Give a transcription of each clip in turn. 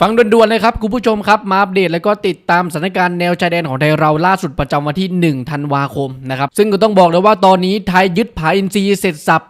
ฟังด่วนๆเลยครับ คุณผู้ชมครับ มาอัปเดตแล้วก็ติดตามสถานการณ์แนวชายแดนของไทยเราล่าสุดประจำวันที่ 1 ธันวาคมนะครับ ซึ่งก็ต้องบอกเลยว่าตอนนี้ไทยยึดผาอินทรีย์เสร็จสับ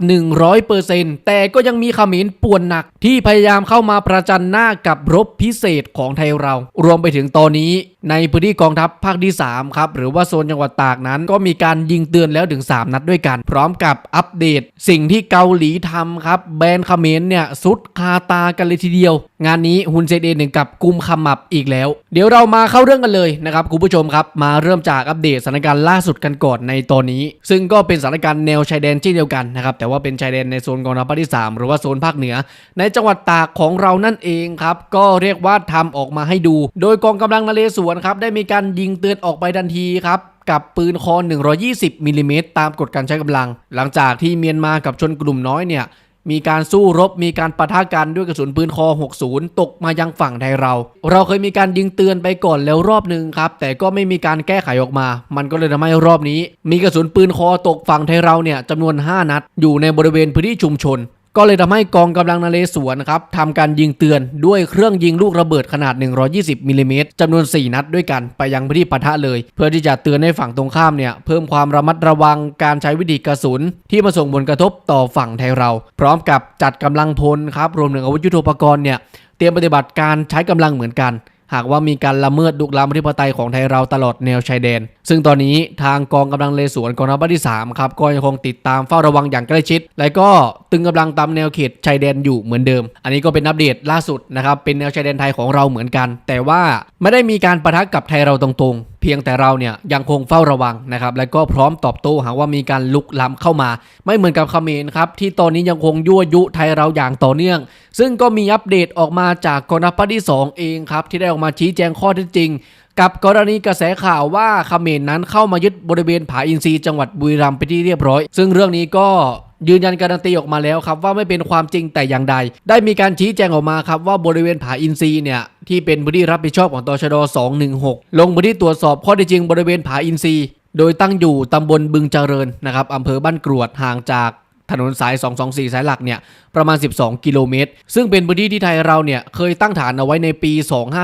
100%แต่ก็ยังมีขมินป่วนหนักที่พยายามเข้ามาประจันหน้ากับรบพิเศษของไทยเรา รวมไปถึงตอนนี้ ในพื้นที่กองทัพภาคที่3ครับหรือว่าโซนจังหวัดตากนั้น ก็มีการยิงเตือนแล้วถึง 3 นัดด้วยกัน พร้อมกับอัปเดต สิ่งที่เกาหลีทำครับ แบนด์เมรเนี่ยสุดคาตากันเลยทีเดียว งานนี้ฮุนเซนเองถึงกับกุมขมับอีกแล้ว เดี๋ยวเรามาเข้าเรื่องกันเลยนะครับคุณผู้ชมครับมาเริ่มจากอัปเดตสถานการณ์ล่าสุดกันก่อนในตอนนี้ ซึ่งก็เป็นสถานการณ์แนวชายแดนเช่นเดียวกันนะครับแต่ว่าเป็นชายแดนในโซนกองทัพภาคที่ 3 หรือว่าโซนภาคเหนือ ในจังหวัดตากของเรานั่นเองครับก็เรียกว่าทำออกมาให้ดู โดยกองกำลังนเรศวรครับได้มีการยิงเตือนออกไปทันทีครับกับปืนคอ120มิลลิเมตรตามกฎการใช้กำลัง หลังจากที่เมียนมากับชนกลุ่มน้อยเนี่ยมีการสู้รบมีการปะทะกันด้วยกระสุนปืนคอ 60 ตกมายังฝั่งไทยเรา เราเคยมีการยิงเตือนไปก่อนแล้วรอบหนึ่งครับ แต่ก็ไม่มีการแก้ไขออกมา มันก็เลยทำให้รอบนี้ มีกระสุนปืนคอตกฝั่งไทยเราเนี่ยจำนวน 5 นัด อยู่ในบริเวณพื้นที่ชุมชน ก็เลยทำให้กองกำลังนเรศวรครับทำการยิงเตือนด้วยเครื่องยิงลูกระเบิดขนาด 120มิลลิเมตรจำนวน 4 นัดด้วยกันไปยังพื้นที่ปะทะเลย เพื่อที่จะเตือนให้ฝั่งตรงข้ามเนี่ยเพิ่มความระมัดระวังการใช้วิธีกระสุน ที่มาส่งผลกระทบต่อฝั่งไทยเรา พร้อมกับจัดกำลังพลครับรวมถึงอาวุธยุทโธปกรณ์เนี่ยเตรียมปฏิบัติการใช้กำลังเหมือนกัน หากว่ามีการละเมิดดุกล้ำอธิปไตยของไทยเราตลอดแนวชายแดน ซึ่งตอนนี้ทางกองกำลังเลสวนกองทัพที่3ครับก็ยังคงติดตามเฝ้าระวังอย่างใกล้ชิด และก็ตึงกำลังตามแนวเขตชายแดนอยู่เหมือนเดิม อันนี้ก็เป็นอัปเดตล่าสุดนะครับเป็นแนวชายแดนไทยของเราเหมือนกัน แต่ว่าไม่ได้มีการประทะกับไทยเราตรงๆ พียงแต่เราเนี่ยยังคงเฝ้าระวังนะครับ และก็พร้อมตอบโต้หากว่ามีการลุกล้ำเข้ามา ไม่เหมือนกับเขมรครับ ที่ตอนนี้ยังคงยั่วยุไทยเราอย่างต่อเนื่อง ซึ่งก็มีอัปเดตออกมาจากกองทัพที่ 2 เองครับ ที่ได้ออกมาชี้แจงข้อเท็จจริง กับกรณีกระแสข่าวว่าเขมรนั้นเข้ามายึดบริเวณผาอินทรีย์จังหวัดบุรีรัมย์ไปที่เรียบร้อย ซึ่งเรื่องนี้ก็ยืนยันการันตีออกมาแล้วครับว่าไม่เป็นความจริงแต่อย่างใด ได้มีการชี้แจงออกมาครับว่าบริเวณผาอินทรีย์เนี่ยที่เป็นพื้นที่รับผิดชอบของตชด 216 ลงพื้นที่ตรวจสอบข้อเท็จจริงบริเวณผาอินทรีย์โดยตั้งอยู่ตำบลบึงเจริญนะครับอำเภอบ้านกรวดห่างจาก ถนนสาย 224 สายหลักเนี่ยประมาณ 12 กิโลเมตร ซึ่งเป็นพื้นที่ที่ไทยเราเนี่ยเคยตั้งฐานเอาไว้ในปี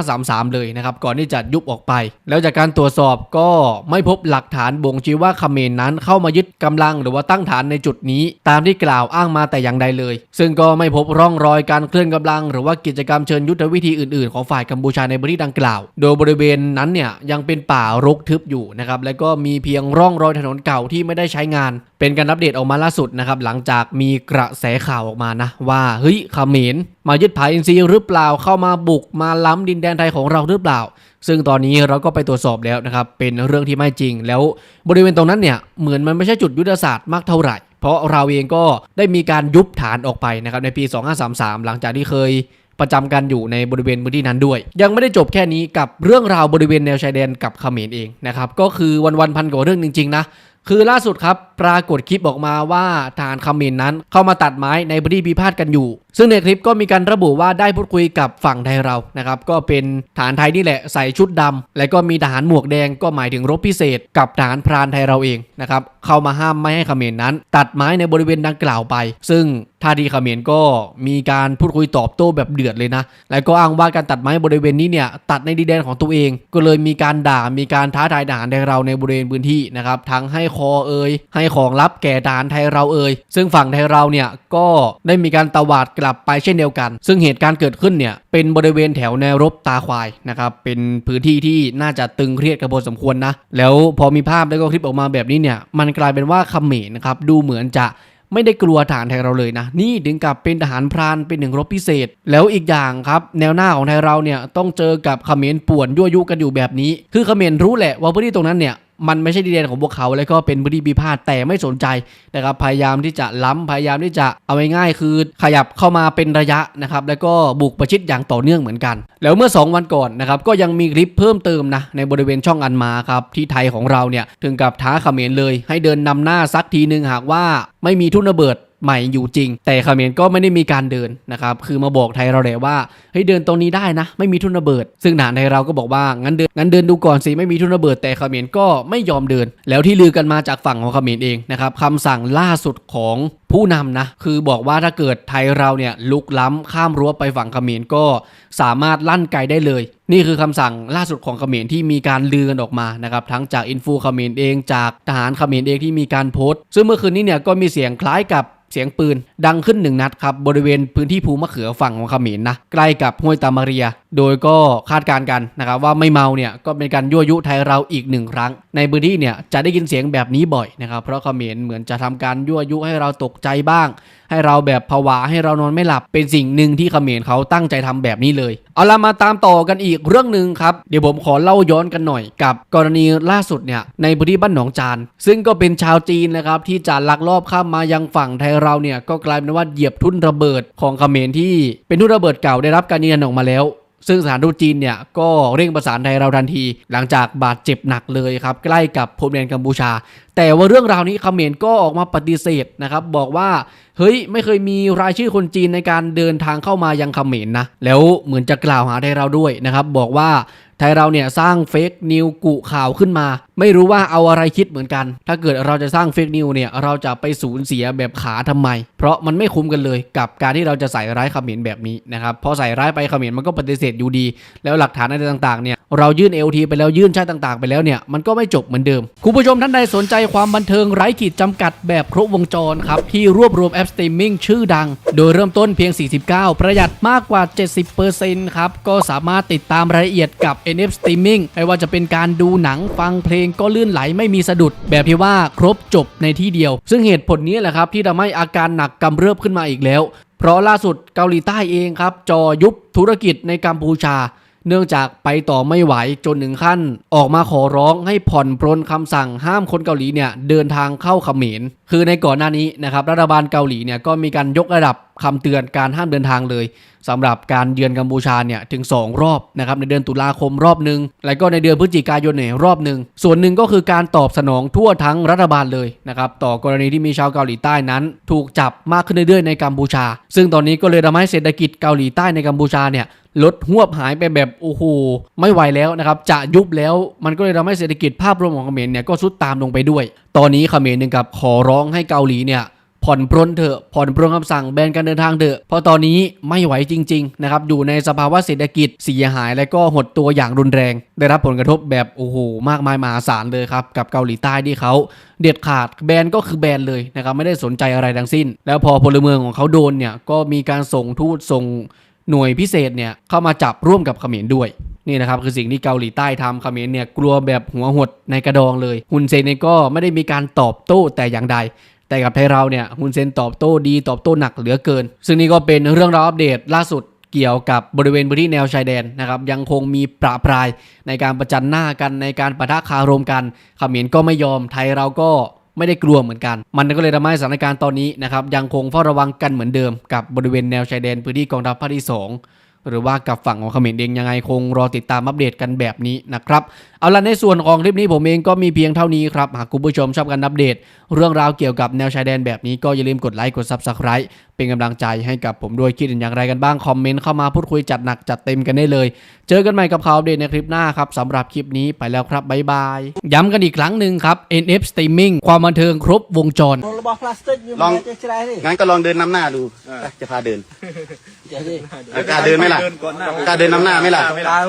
2533 เลยนะครับ ก่อนที่จะยุบออกไป แล้วจากการตรวจสอบก็ไม่พบหลักฐานบ่งชี้ว่าเมรนั้นเข้ามายึดกำลังหรือว่าตั้งฐานในจุดนี้ ตามที่กล่าวอ้างมาแต่อย่างใดเลย ซึ่งก็ไม่พบร่องรอยการเคลื่อนกำลัง หรือว่ากิจกรรมเชิญยุทธวิธีอื่นๆ ของฝ่ายกัมพูชาในพื้นที่ดังกล่าว โดยบริเวณนั้นเนี่ยยังเป็นป่ารกทึบอยู่นะครับแล้วก็มีเพียงร่องรอยถนนเก่าที่ไม่ได้ใช้งาน เป็นการอัปเดตออกมาล่าสุดนะครับหลังจากมีกระแสข่าวออกมานะ ว่าเฮ้ยเขมรมายึดผาอินทรีย์หรือเปล่าเข้ามาบุกมาล้ำดินแดนไทยของเราหรือเปล่า ซึ่งตอนนี้เราก็ไปตรวจสอบแล้วนะครับเป็นเรื่องที่ไม่จริง แล้วบริเวณตรงนั้นเนี่ยเหมือนมันไม่ใช่จุดยุทธศาสตร์มากเท่าไหร่ เพราะเราเองก็ได้มีการยุบฐานออกไปนะครับในปี 2533 หลังจากที่เคยประจำกันอยู่ในบริเวณพื้นที่นั้นด้วย ยังไม่ได้จบแค่นี้กับเรื่องราวบริเวณแนวชายแดนกับเขมรเองนะครับก็คือวันวันพันกว่าเรื่องจริงๆนะ คือล่าสุดครับ ปรากฏคลิปออกมาว่าทหารเขมรนั้นเข้ามาตัดไม้ในพื้นที่พิพาทกันอยู่ซึ่งในคลิปก็มีการระบุว่าได้พูดคุยกับฝั่งไทยเรานะครับก็เป็นทหารไทยนี่แหละใส่ชุดดำและก็มีทหารหมวกแดงก็หมายถึงรบพิเศษ กับทหารพรานไทยเราเองนะครับเข้ามาห้ามไม่ให้เขมรนั้น ตัดไม้ในบริเวณดังกล่าวไป ซึ่งท่าทีเขมรก็มีการพูดคุยตอบโต้แบบเดือดเลยนะ แล้วก็อ้างว่าการตัดไม้บริเวณนี้เนี่ยตัดในดินแดนของตัวเอง ก็เลยมีการด่ามีการท้าทายทหารไทยเราในบริเวณพื้นที่นะครับทั้งให้คอเอ่ยให้ของลับแก่ทหารไทยเราเอ่ยซึ่งฝั่งไทยเราเนี่ยก็ได้มีการตวาดกลับไปเช่นเดียวกัน ซึ่งเหตุการณ์เกิดขึ้นเนี่ยเป็นบริเวณแถวแนวรบตาควายนะครับเป็นพื้นที่ที่น่าจะตึงเครียดกันพอสมควรนะแล้วพอมีภาพแล้วก็คลิปออกมาแบบนี้เนี่ยมันกลายเป็นว่าเขมรนะครับดูเหมือนจะไม่ได้กลัวทหารไทยเราเลยนะ นี่ถึงกับเป็นทหารพรานเป็นหนึ่งรบพิเศษ แล้วอีกอย่างครับ แนวหน้าของไทยเราเนี่ยต้องเจอกับเขมรป่วนยั่วยุกันอยู่แบบนี้ คือเขมรรู้แหละว่าพื้นที่ตรงนั้นเนี่ยมันไม่ใช่ดินแดนของพวกเขา แล้วก็เป็นพื้นที่พิพาทแต่ไม่สนใจนะครับพยายามที่จะล้ำพยายามที่จะเอาง่ายๆคือขยับเข้ามาเป็นระยะนะครับแล้วก็บุกประชิดอย่างต่อเนื่องเหมือนกัน แล้วเมื่อ 2 วันก่อนนะครับก็ยังมีคลิปเพิ่มเติมนะในบริเวณช่องอันมาครับที่ไทยของเราเนี่ยถึงกับท้าเขมรเลย ให้เดินนำหน้าสักทีหนึ่งหากว่าไม่มีทุ่นระเบิด ใหม่อยู่จริง แต่เมนก็ไม่ได้มีการเดินนะครับคือมาบอกไทยเราแหละว่าเฮ้ยเดินตรงนี้ได้นะ ไม่มีทุนระเบิด ซึ่งฐานไทยเราก็บอกว่างั้นเดินงั้นเดินดูก่อนสิไม่มีทุนระเบิด แต่เมนก็ไม่ยอมเดิน แล้วที่ลือกันมาจากฝั่งของเมนเองนะครับคำสั่งล่าสุดของ ผู้นำนะ คือบอกว่าถ้าเกิดไทยเราเนี่ยลุกล้ำข้ามรั้วไปฝั่งเขมรก็สามารถลั่นไกได้เลย นี่คือคำสั่งล่าสุดของเขมรที่มีการลือกันออกมานะครับทั้งจากอินฟูเขมรเองจากทหารเขมรเองที่มีการโพสต์ ซึ่งเมื่อคืนนี้เนี่ยก็มีเสียงคล้ายกับเสียงปืนดังขึ้นหนึ่งนัดครับ บริเวณพื้นที่ภูมะเขือฝั่งของเขมรนะใกล้กับห้วยตามาเรีย โดยก็คาดการณ์กันนะครับว่าไม่เมาเนี่ยก็เป็นการยั่วยุไทยเราอีกหนึ่งครั้ง ในพื้นที่เนี่ยจะได้ยินเสียงแบบนี้บ่อยนะครับเพราะเขมรเหมือนจะทำการยั่วยุให้เราตกใจบ้าง ให้เราแบบผวาให้เรานอนไม่หลับเป็นสิ่งหนึ่งที่เขมรเขาตั้งใจทำแบบนี้เลย เอาละมาตามต่อกันอีกเรื่องหนึ่งครับเดี๋ยวผมขอเล่าย้อนกันหน่อยกับกรณีล่าสุดเนี่ยในพื้นที่บ้านหนองจาน ซึ่งก็เป็นชาวจีนนะครับที่จะลักลอบข้ามมายังฝั่งไทยเราเนี่ยก็กลายเป็นว่าเหยียบทุ่นระเบิดของเขมรที่เป็นทุ่นระเบิดเก่าได้รับการยืนยันออกมาแล้วซึ่งสถานทูตจีนเนี่ยก็เร่งประสานไทยเราทันที หลังจากบาดเจ็บหนักเลยครับ ใกล้กับพรมแดนกัมพูชาแต่ว่าเรื่องราวนี้เขมรก็ออกมาปฏิเสธนะครับบอกว่าเฮ้ยไม่เคยมีรายชื่อคนจีนในการเดินทางเข้ามายังเขมรนะแล้วเหมือนจะกล่าวหาไทยเราด้วยนะครับบอกว่าไทยเราเนี่ยสร้างเฟกนิวกุข่าวขึ้นมา ไม่รู้ว่าเอาอะไรคิดเหมือนกัน ถ้าเกิดเราจะสร้างเฟกนิวเนี่ยเราจะไปสูญเสียแบบขาทำไม เพราะมันไม่คุ้มกันเลยกับการที่เราจะใส่ร้ายเขมรแบบนี้นะครับพอใส่ร้ายไปเขมรมันก็ปฏิเสธอยู่ดี แล้วหลักฐานอะไรต่างๆเนี่ยเรายื่น LT ไปแล้วยื่นชาติต่าง ๆ ไปแล้วเนี่ยมันก็ไม่จบเหมือนเดิมคุณผู้ชมท่านใดสนใจความบันเทิงไร้ขีดจำกัดแบบครบวงจรครับ ที่รวบรวมแอปสตรีมมิ่งชื่อดัง โดยเริ่มต้นเพียง 49 ประหยัดมากกว่า 70%ครับ ก็สามารถติดตามรายละเอียดกับ NF Streaming ไม่ว่าจะเป็นการดูหนังฟังเพลงก็ลื่นไหลไม่มีสะดุด แบบที่ว่าครบจบในที่เดียว ซึ่งเหตุผลนี้แหละครับที่ทำให้อาการหนักกำเริบขึ้นมาอีกแล้ว เพราะล่าสุดเกาหลีใต้เองครับจอยุบธุรกิจในกัมพูชา เนื่องจากไปต่อไม่ไหวจนถึงขั้น ออกมาขอร้องให้ผ่อนปรนคำสั่งห้ามคนเกาหลีเนี่ยเดินทางเข้าเขมร คือในก่อนหน้านี้นะครับรัฐบาลเกาหลีเนี่ยก็มีการยกระดับคำเตือนการห้ามเดินทางเลยสำหรับการเยือนกัมพูชาเนี่ยถึง 2 รอบนะครับในเดือนตุลาคมรอบหนึ่งแล้วก็ในเดือนพฤศจิกายนเนี่ยรอบหนึ่งส่วนหนึ่งก็คือการตอบสนองทั่วทั้งรัฐบาลเลยนะครับต่อกรณีที่มีชาวเกาหลีใต้นั้น ถูกจับมากขึ้นเรื่อยๆในกัมพูชา ซึ่งตอนนี้ก็เลยทำให้เศรษฐกิจเกาหลีใต้ในกัมพูชาเนี่ย ลดหวบหายไปแบบโอ้โหไม่ไหวแล้วนะครับจะยุบแล้วมันก็เลยทำให้เศรษฐกิจภาพรวมของเขมรเนี่ยก็สุดตามลงไปด้วย ตอนนี้เขมรหนึ่งกับขอร้องให้เกาหลีเนี่ยผ่อนปรนเถอะผ่อนปรนคำสั่งแบนการเดินทางเถอะเพราะตอนนี้ไม่ไหวจริงๆนะครับอยู่ในสภาวะเศรษฐกิจเสียหายและก็หดตัวอย่างรุนแรง ได้รับผลกระทบแบบโอ้โหมากมายมหาศาลเลยครับกับเกาหลีใต้ที่เขาเด็ดขาดแบนก็คือแบนเลยนะครับไม่ได้สนใจอะไรทั้งสิ้น แล้วพอพลเมืองของเขาโดนเนี่ยก็มีการส่งทูตส่ง หน่วยพิเศษเนี่ยเข้ามาจับร่วมกับเขมรด้วยนี่นะครับคือสิ่งที่เกาหลีใต้ทำเขมรเนี่ยกลัวแบบหัวหดในกระดองเลยฮุนเซนเนี่ยก็ไม่ได้มีการตอบโต้แต่อย่างใด แต่กับไทยเราเนี่ยฮุนเซนตอบโต้ดีตอบโต้หนักเหลือเกิน ซึ่งนี่ก็เป็นเรื่องราวอัปเดตล่าสุดเกี่ยวกับบริเวณพื้นที่แนวชายแดนนะครับยังคงมีประปรายในการประจันหน้ากันในการปะทะคารมกันเขมรก็ไม่ยอมไทยเราก็ ไม่ได้กลัวเหมือนกัน มันก็เลยทำให้สถานการณ์ตอนนี้นะครับยังคงเฝ้าระวังกันเหมือนเดิมกับบริเวณแนวชายแดนพื้นที่กองทัพภาคที่2 หรือว่ากับฝั่งของเขมรเองยังไงคงรอติดตามอัปเดตกันแบบนี้นะครับเอาละในส่วนของคลิปนี้ผมเองก็มีเพียงเท่านี้ครับหากคุณผู้ชมชอบการอัปเดต เรื่องราวเกี่ยวกับแนวชายแดนแบบนี้ก็อย่าลืมกดไลค์กดซับสไคร b ์เป็นกำลังใจให้กับผมด้วยคิดอย่างไรกันบ้างคอมเมนต์เข้ามาพูดคุยจัดหนักจัดเต็มกันได้เลย เจอกันใหม่กับข่าวอัปเดตในคลิปหน้าครับสำหรับคลิปนี้ไปแล้วครับบายบายย้ำกันอีกครั้งหนึ่งครับ NF Streaming ความบันเทิงครบวงจรลองงั้นก็ลองเดินนำหน้าดูจะพาเดิน อากล้าเดินไหมล่ะกล้าเดินน้ำหน้าไหมล่ะ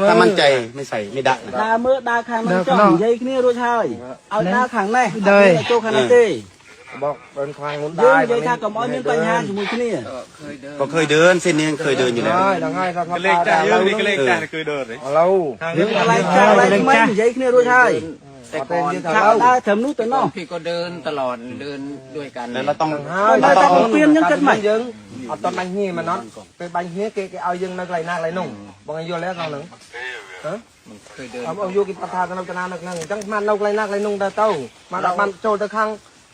ถ้ามั่นใจไม่ใส่ไม่ดะนะาเมื่อตาขังมันจ้องยัยนี่รู้ใช่เอาตาขังเลยเอาโจขังนี่บอกเป็นคลางมันได้ยังยัยถ้ากับมอยมีปัญหาอยู่มือที่นี่ก็เคยเดินเส้นนี้เคยเดินอยู่แล้วได้ง่ายคเล็กจ้าเยอะนี่ก็เล็กจ้าเคยเดินเลยเราเรื่องอะไรจ้าอะไรไม่ยัยนี่รู้ใช่แต่ก่อนเขาได้เทำนู้นแต่นอกพี่ก็เดินตลอดเดินด้วยกันแล้วเราต้องเราต้องเปลี่ยนยังกันใหม่ អត់តបាញ់គ្នាមកណត់ពេលបាញ់គ្នាគេគេឲ្យយើងនៅកន្លែងណាកន្លែងនោះបងឲ្យយល់แล้วខាងហ្នឹង เคយเดิน អត់ឲ្យយកគេបថាទៅនៅកណ្ដាលនៅខាងអញ្ចឹងបាននៅកន្លែងណាកន្លែងនោះទៅទៅមកដល់បានចូលទៅខាង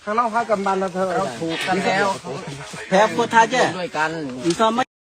ខាងនោះហើយក៏បានទៅធ្វើ ถูกกันแล้ว ប្រាប់គាត់ថាចេះ ด้วยกัน ពីសម